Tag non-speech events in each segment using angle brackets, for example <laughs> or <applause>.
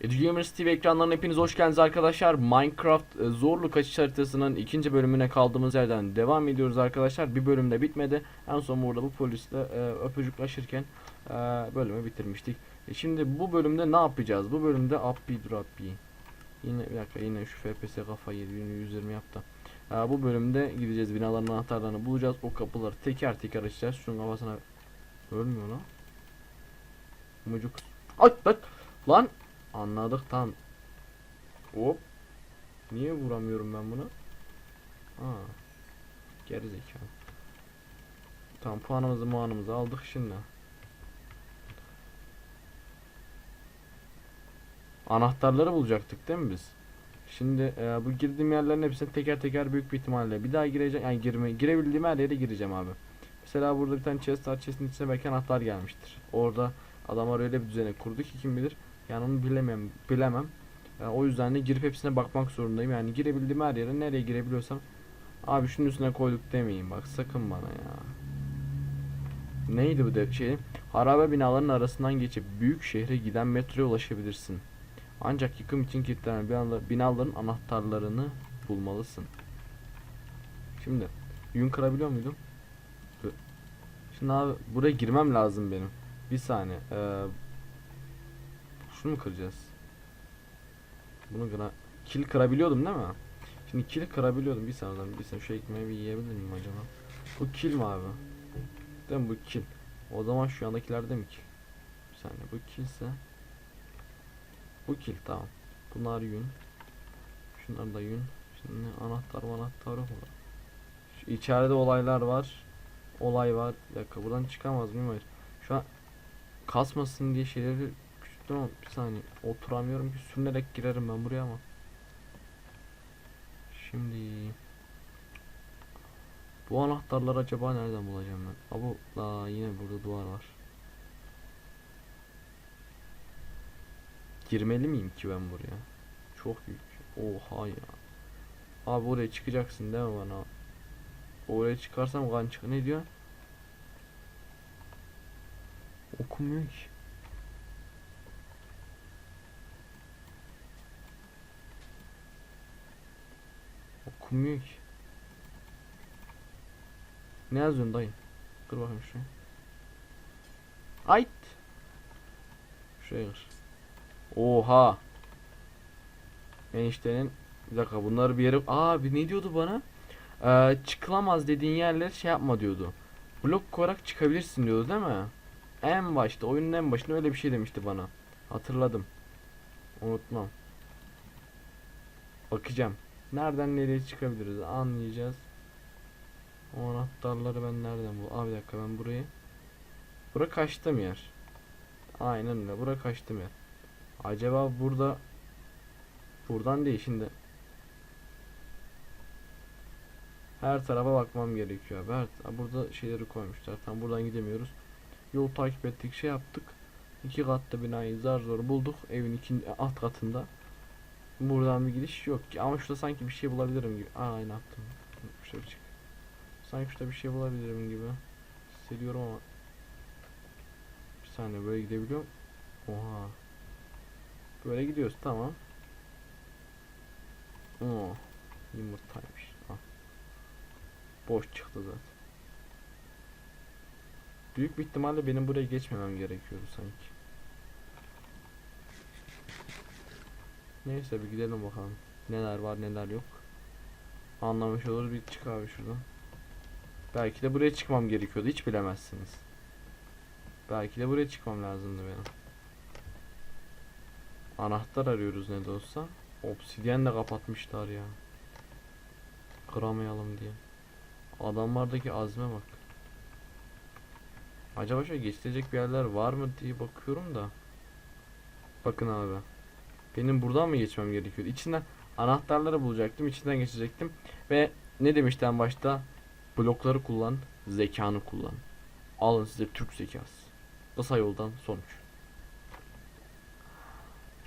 Edugamers TV ekranlarına hepiniz hoş geldiniz arkadaşlar. Minecraft e, zorlu kaçış haritasının ikinci bölümüne kaldığımız yerden devam ediyoruz arkadaşlar. Bir bölümde bitmedi. En son burada bu polisle e, öpücüklaşırken e, bölümü bitirmiştik. E, şimdi bu bölümde ne yapacağız? Bu bölümde appi drappi. Yine bir dakika yine şu FPS kafayı yedi. Yine 120 yaptı. E, bu bölümde gideceğiz binaların anahtarlarını bulacağız. O kapıları teker teker açacağız. Şunun kafasına ölmüyor lan. Mucuk. Ay lan. Lan Anladık tam. Hop. Niye vuramıyorum ben bunu? Ha. Geri zekalı. Tamam puanımızı muanımızı aldık şimdi. Anahtarları bulacaktık değil mi biz? Şimdi e, bu girdiğim yerlerin hepsine teker teker büyük bir ihtimalle bir daha gireceğim. Yani girme, girebildiğim her yere gireceğim abi. Mesela burada bir tane chest var. Chest'in içine belki anahtar gelmiştir. Orada adamlar öyle bir düzene kurdu ki kim bilir. Yani onu bilemem, bilemem. Yani o yüzden de girip hepsine bakmak zorundayım. Yani girebildiğim her yere nereye girebiliyorsam abi şunun üstüne koyduk demeyin bak sakın bana ya. Neydi bu şey? Harabe binaların arasından geçip büyük şehre giden metroya ulaşabilirsin. Ancak yıkım için kilitlenen binalar- binaların anahtarlarını bulmalısın. Şimdi yün kırabiliyor muydum? Şimdi abi buraya girmem lazım benim. Bir saniye. Ee, şunu mu kıracağız? Bunu kıra... Kil kırabiliyordum değil mi? Şimdi kil kırabiliyordum. Bir saniye bir saniye şu ekmeği bir yiyebilir miyim acaba? Bu kil mi abi? Değil mi bu kil? O zaman şu yandakiler de mi kil? Bir saniye bu kilse Bu kil tamam. Bunlar yün. Şunlar da yün. Şimdi anahtar anahtar yok mu? Şu içeride olaylar var. Olay var. Bir dakika buradan çıkamaz mıyım? Hayır. Şu an kasmasın diye şeyleri Tamam bir saniye oturamıyorum ki sürünerek girerim ben buraya ama. Şimdi bu anahtarlar acaba nereden bulacağım ben? Aa bu aa, yine burada duvar var. Girmeli miyim ki ben buraya? Çok büyük. Oha ya. Abi oraya çıkacaksın değil mi bana? Oraya çıkarsam kan çık. Ne diyor? Okumuyor ki. Okumuyor ki. Ne yazıyorsun dayı? Kır bakayım şuraya. Ayt. Şuraya kır. Oha. Eniştenin bir dakika bunları bir yere Aa bir ne diyordu bana? Ee, çıkılamaz dediğin yerler şey yapma diyordu. Blok koyarak çıkabilirsin diyordu değil mi? En başta oyunun en başında öyle bir şey demişti bana. Hatırladım. Unutmam. Bakacağım. Nereden nereye çıkabiliriz anlayacağız. O anahtarları ben nereden bul? Aa bir dakika ben burayı. Bura kaçtım yer. Aynen öyle. Bura kaçtım yer. Acaba burada buradan değil şimdi. Her tarafa bakmam gerekiyor abi. Burada şeyleri koymuşlar. Tam buradan gidemiyoruz. Yol takip ettik, şey yaptık. İki katlı binayı zar zor bulduk. Evin ikinci alt katında. Buradan bir gidiş yok ki ama şurada sanki bir şey bulabilirim gibi. Aa aynı attım. Şöyle çık. Sanki şurada bir şey bulabilirim gibi. Hissediyorum ama. Bir saniye böyle gidebiliyorum. Oha. Böyle gidiyoruz tamam. Oo. Yumurtaymış. Al. Boş çıktı zaten. Büyük bir ihtimalle benim buraya geçmemem gerekiyordu sanki. Neyse bir gidelim bakalım. Neler var neler yok. Anlamış oluruz bir çık abi şuradan. Belki de buraya çıkmam gerekiyordu hiç bilemezsiniz. Belki de buraya çıkmam lazımdı benim. Anahtar arıyoruz ne de olsa. Obsidyen de kapatmışlar ya. Kıramayalım diye. Adamlardaki azme bak. Acaba şöyle geçilecek bir yerler var mı diye bakıyorum da. Bakın abi. Benim buradan mı geçmem gerekiyordu? İçinden anahtarları bulacaktım. içinden geçecektim. Ve ne demişti en başta? Blokları kullan, zekanı kullan. Alın size Türk zekası. Kısa yoldan sonuç.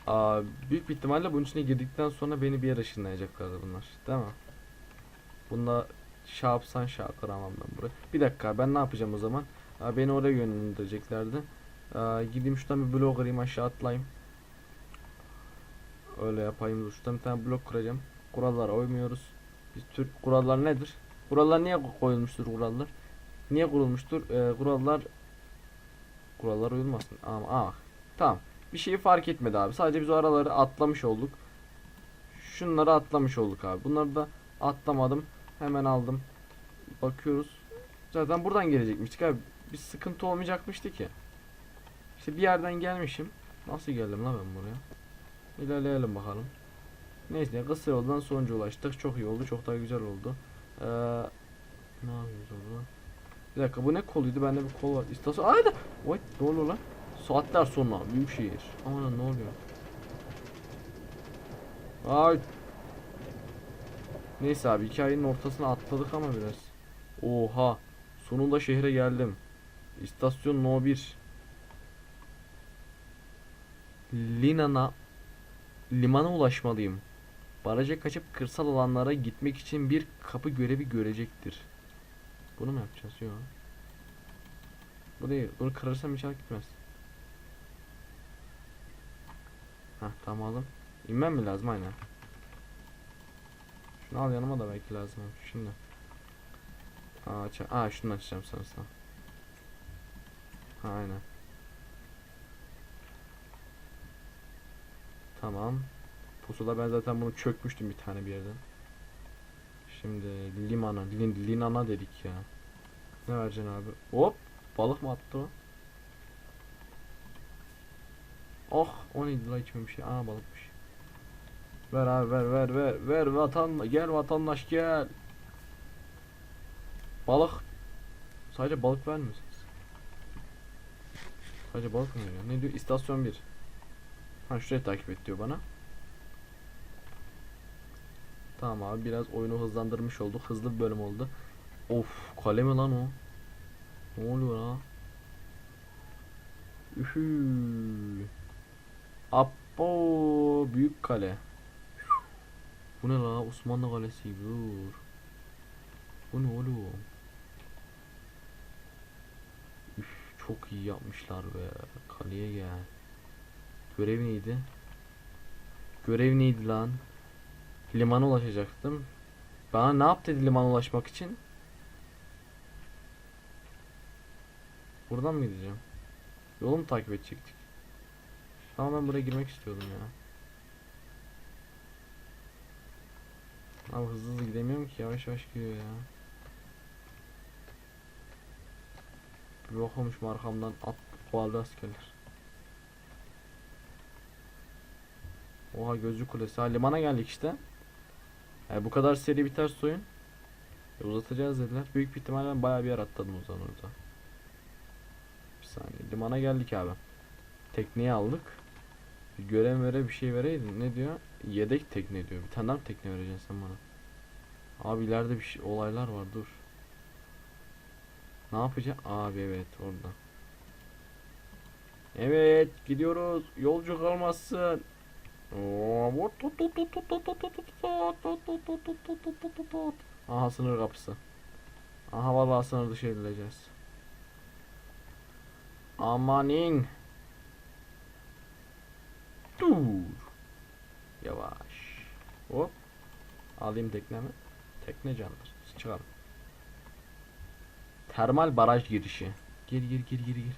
Aa, büyük bir ihtimalle bunun içine girdikten sonra beni bir yer ışınlayacaklardı bunlar. Değil mi? Bunda şey yapsan şey kıramam ben buraya. Bir dakika ben ne yapacağım o zaman? Aa, beni oraya yönlendireceklerdi. Aa, gideyim şuradan bir blok arayayım aşağı atlayayım. Öyle yapayım. Şuradan bir tane blok kuracağım. Kurallara uymuyoruz. Biz Türk kurallar nedir? Kurallar niye koyulmuştur kurallar? Niye kurulmuştur? Ee, kurallar kurallar uyulmasın. Ama ah tamam. Bir şeyi fark etmedi abi. Sadece biz o araları atlamış olduk. Şunları atlamış olduk abi. Bunları da atlamadım. Hemen aldım. Bakıyoruz. Zaten buradan gelecekmiştik abi. Bir sıkıntı olmayacakmıştı ki. İşte bir yerden gelmişim. Nasıl geldim lan ben buraya? İlerleyelim bakalım. Neyse kısa yoldan sonuca ulaştık. Çok iyi oldu. Çok daha güzel oldu. Ee, ne yapıyoruz orada? Bir dakika bu ne koluydu? Bende bir kol var. İstasyon. Ayda. Oy ne oluyor lan? Saatler sonra büyük şehir. Aman ne oluyor? Ay. Neyse abi hikayenin ortasına atladık ama biraz. Oha. Sonunda şehre geldim. İstasyon No 1. Lina'na limana ulaşmalıyım. Baraja kaçıp kırsal alanlara gitmek için bir kapı görevi görecektir. Bunu mu yapacağız? Yok. Bu değil. Bunu kırırsam inşallah gitmez. Hah tamam aldım. İnmem mi lazım aynen. Şunu al yanıma da belki lazım. Şimdi. Aa, aç Aa şunu açacağım sanırsam. Ha aynen. Tamam. Pusula ben zaten bunu çökmüştüm bir tane bir yerden. Şimdi limana, lin, linana dedik ya. Ne vereceksin abi? Hop! Balık mı attı o? Oh! O neydi la içmem bir şey. Aa balıkmış. Ver abi ver ver ver ver vatan gel vatandaş gel. Balık. Sadece balık vermiyorsunuz. Sadece balık mı veriyor? Ne diyor? İstasyon 1. Ha şurayı takip et diyor bana. Tamam abi biraz oyunu hızlandırmış olduk. Hızlı bir bölüm oldu. Of kale mi lan o? Ne oluyor ha? Ühü. Appo büyük kale. Bu ne la? Osmanlı kalesi dur. Bu ne oğlum? Üf, çok iyi yapmışlar be. Kaleye gel. Görev neydi? Görev neydi lan? Limana ulaşacaktım. Bana ne yap dedi limana ulaşmak için? Buradan mı gideceğim? Yolu mu takip edecektik? Tamam ben buraya girmek istiyordum ya. Abi hızlı hızlı gidemiyorum ki yavaş yavaş gidiyor ya. Bir bok olmuş mu arkamdan at kovaldı askerler. Oha gözcü kulesi. Ha limana geldik işte. E, bu kadar seri biter oyun. E, uzatacağız dediler. Büyük bir ihtimalle ben bayağı bir yer atladım o zaman orada. Bir saniye. Limana geldik abi. Tekneyi aldık. Bir görev vere bir şey vereydin. Ne diyor? Yedek tekne diyor. Bir tane daha mı tekne vereceksin sen bana? Abi ileride bir şey, olaylar var dur. Ne yapacağım? Abi evet orada. Evet gidiyoruz. Yolcu kalmazsın. Aha sınır kapısı. Aha vallahi sınır dışı edileceğiz. Amanin. Dur. Yavaş. Hop. Alayım teknemi. Tekne canlar. Çıkalım. Termal baraj girişi. Gir gir gir gir gir.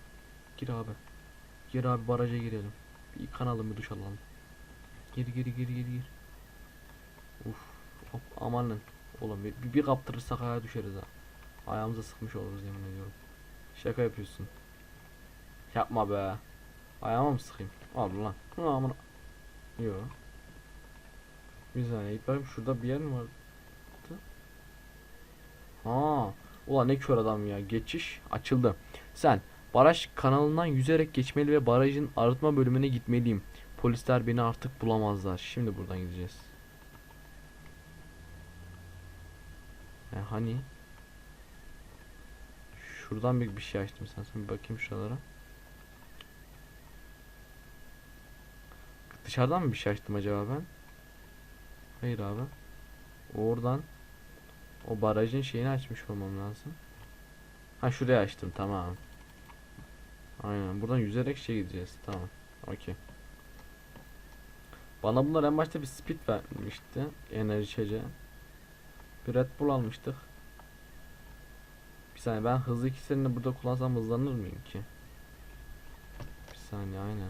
Gir abi. Gir abi baraja girelim. Bir kanalım bir duş alalım. Gir gir gir gir gir. Uf. Hop, amanın. Oğlum bir, bir, kaptırırsak ayağa düşeriz ha. Ayağımıza sıkmış oluruz yemin ediyorum. Şaka yapıyorsun. Yapma be. Ayağıma mı sıkayım? Al lan. Hı, Amına. Yo. Bir saniye İbrahim şurada bir yer mi vardı? Ha. Ulan ne kör adam ya. Geçiş açıldı. Sen baraj kanalından yüzerek geçmeli ve barajın arıtma bölümüne gitmeliyim. Polisler beni artık bulamazlar. Şimdi buradan gideceğiz. E, hani? Şuradan bir, bir şey açtım. Sen bir bakayım şuralara. Dışarıdan mı bir şey açtım acaba ben? Hayır abi. Oradan o barajın şeyini açmış olmam lazım. Ha şuraya açtım tamam. Aynen buradan yüzerek şey gideceğiz. Tamam. Okey. Bana bunlar en başta bir speed vermişti. Enerji içeceği. Bir Red Bull almıştık. Bir saniye ben hızlı ikisini burada kullansam hızlanır mıyım ki? Bir saniye aynen.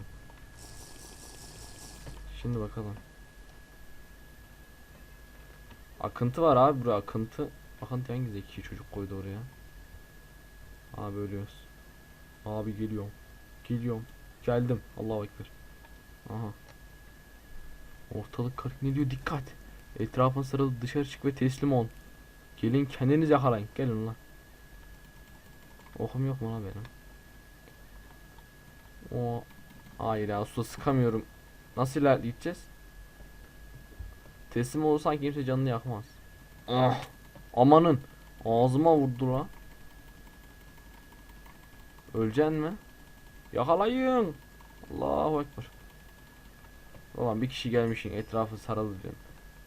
Şimdi bakalım. Akıntı var abi buraya akıntı. Akıntı hangi zeki çocuk koydu oraya? Abi ölüyoruz. Abi geliyorum. Geliyorum. Geldim. Allahu ekber. Aha. Ortalık karışık ne diyor dikkat. Etrafın sarılı dışarı çık ve teslim ol. Gelin kendiniz yakalayın. Gelin lan. Okum yok mu lan benim? O Hayır ya suda sıkamıyorum. Nasıl ilerleyeceğiz? Teslim olursan kimse canını yakmaz. Ah! Amanın. Ağzıma vurdu lan. Öleceksin mi? Yakalayın. Allahu ekber. Ulan bir kişi gelmişin etrafı sarılı diyorum.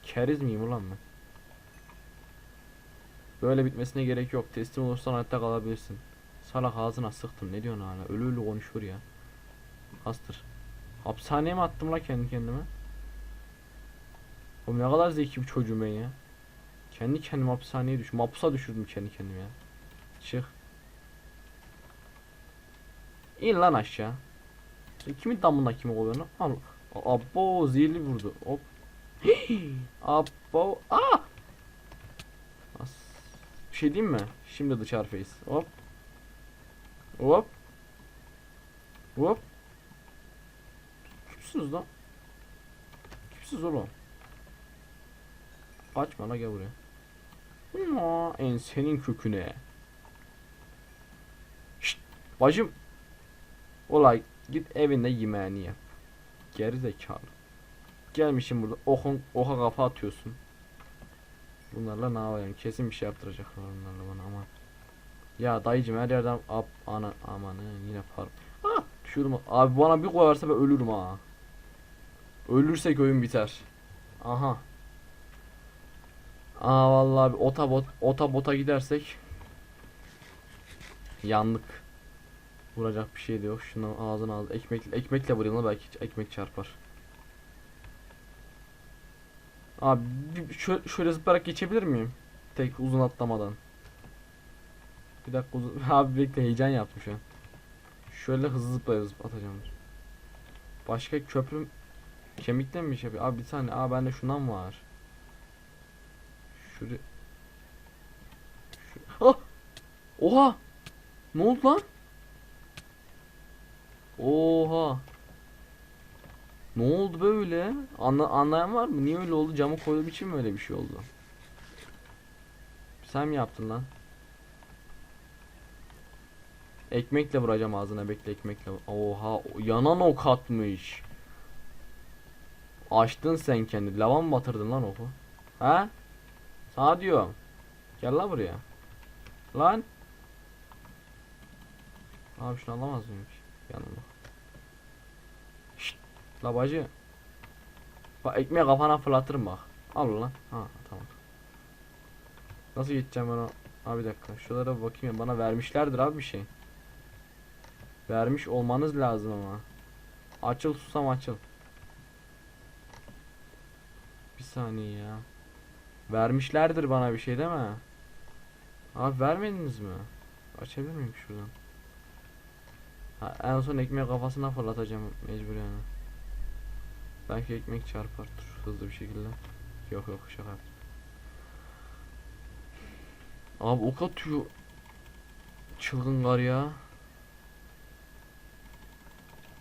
Keriz miyim ulan ben? Böyle bitmesine gerek yok. Teslim olursan hayatta kalabilirsin. Salak ağzına sıktım. Ne diyorsun hala? Ölü ölü konuşuyor ya. Hastır. Hapishaneye mi attım la kendi kendime? Oğlum ne kadar zeki bir çocuğum ben ya. Kendi kendime hapishaneye düş. Mapusa düşürdüm kendi kendime ya. Çık. İn lan aşağı. Kimin damına kimi koyuyorsun? Al. Abo zehirli vurdu. Hop. <gasps> Abo. Aa! As. Bir şey diyeyim mi? Şimdi dışarı face. Hop. Hop. Hop. Kimsiniz lan? Kimsiniz oğlum? Kaçma la gel buraya. Aa, ensenin köküne. Şşt, bacım. Olay git evinde yemeğini yap. Geri zekalı. Gelmişim burada okun oka kafa atıyorsun. Bunlarla ne yapayım? Kesin bir şey yaptıracaklar onlarla bana ama. Ya dayıcım her yerden ap ana amanı yine par. Ah düşürdüm. Abi bana bir koyarsa ben ölürüm ha. Ölürsek oyun biter. Aha. Aa vallahi bir otobot otobota gidersek yandık. Vuracak bir şey de yok. Şunu ağzına ağzı ekmek ekmekle vurayım belki ekmek çarpar. Abi şöyle, şöyle zıplarak geçebilir miyim? Tek uzun atlamadan. Bir dakika uzun. <laughs> Abi bekle heyecan yaptım şu an. Şöyle hızlı zıplayıp atacağım. Başka köprü kemikten mi şey? Abi bir saniye. Aa bende şundan var. Şuraya. Şu... Ah! Oha! Ne oldu lan? Oha! Ne oldu böyle? Anla anlayan var mı? Niye öyle oldu? Camı koyduğum için mi öyle bir şey oldu? Sen mi yaptın lan? Ekmekle vuracağım ağzına bekle ekmekle. Oha yanan ok atmış. Açtın sen kendi. Lava mı batırdın lan oku? Ha? Sana diyorum. Gel lan buraya. Lan. Abi şunu alamaz mıyım? Yanımda. Şşt. La bacı. Bak ekmeği kafana fırlatırım bak. Al lan. Ha tamam. Nasıl geçeceğim ben o? Abi bir dakika. Şuralara bakayım ya. Bana vermişlerdir abi bir şey. Vermiş olmanız lazım ama. Açıl susam açıl. Bir saniye ya. Vermişlerdir bana bir şey değil mi? Abi vermediniz mi? Açabilir miyim şuradan? En son ekmeği kafasına fırlatacağım mecbur yani. Belki ekmek çarpar dur hızlı bir şekilde. Yok yok şaka. Abi ok atıyor. Çılgın gar ya.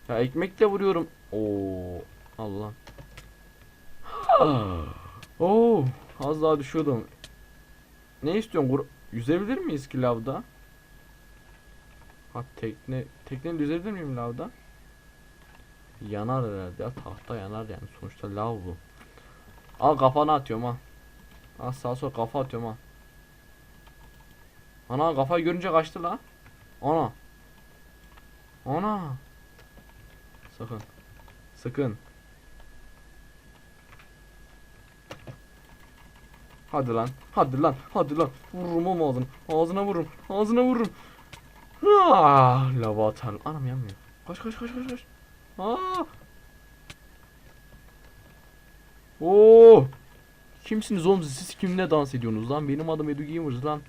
Ya ekmekle vuruyorum. Oo Allah. <gasps> Oo az daha düşüyordum. Ne istiyorsun? Yüzebilir miyiz ki lavda? Ha tekne tekneyle yüzebilir miyim lavda? Yanar herhalde ya tahta yanar yani sonuçta lav bu. Al kafana atıyorum ha. Al sağa sola kafa atıyorum ha. Ana kafayı görünce kaçtı la. Ana. Ana. Sakın. Sakın. Hadi lan. Hadi lan. Hadi lan. Vururum oğlum ağzına. Ağzına vururum. Ağzına vururum. Ah, lava atar. Anam yanmıyor. Kaç kaç kaç kaç kaç. Aa. Oo! Kimsiniz oğlum siz? Kimle dans ediyorsunuz lan? Benim adım Edu Gamers lan.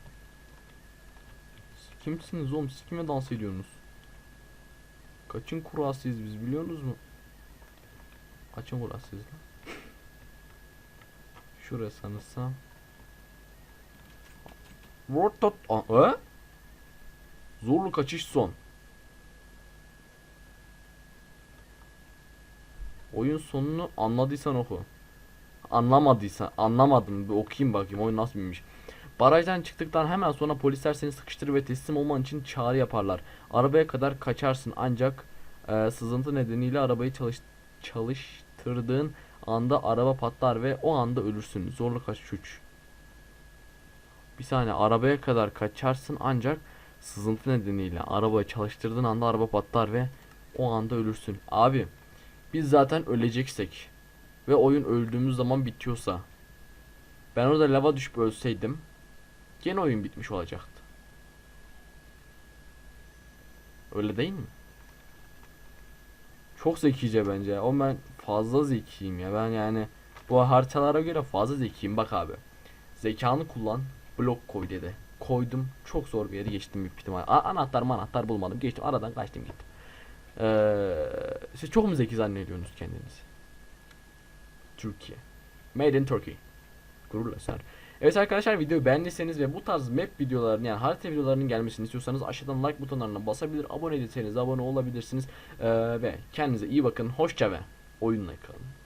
Kimsiniz oğlum? Siz kimle dans ediyorsunuz? Kaçın kurasıyız biz biliyorsunuz mu? Kaçın kurasıyız lan? Şuraya sanırsam. What the... Zorlu kaçış son. Oyun sonunu anladıysan oku. Anlamadıysan, anlamadım. Bir okuyayım bakayım oyun nasıl bilmiş. Barajdan çıktıktan hemen sonra polisler seni sıkıştırır ve teslim olman için çağrı yaparlar. Arabaya kadar kaçarsın ancak e, sızıntı nedeniyle arabayı çalış, çalıştırdığın anda araba patlar ve o anda ölürsün. Zorlu kaçış 3. Bir saniye arabaya kadar kaçarsın ancak sızıntı nedeniyle arabayı çalıştırdığın anda araba patlar ve o anda ölürsün. Abi biz zaten öleceksek ve oyun öldüğümüz zaman bitiyorsa ben orada lava düşüp ölseydim gene oyun bitmiş olacaktı. Öyle değil mi? Çok zekice bence. O ben fazla zekiyim ya. Ben yani bu haritalara göre fazla zekiyim. Bak abi. Zekanı kullan. Blok koy dedi. Koydum. Çok zor bir yere geçtim büyük ihtimal. Anahtar anahtar bulmadım. Geçtim. Aradan kaçtım gittim. Ee, siz çok mu zeki zannediyorsunuz kendinizi? Türkiye. Made in Turkey. Gururla sar. Evet arkadaşlar videoyu beğendiyseniz ve bu tarz map videolarının yani harita videolarının gelmesini istiyorsanız aşağıdan like butonlarına basabilir, abone değilseniz abone olabilirsiniz. Ee, ve kendinize iyi bakın, hoşça ve oyunla kalın.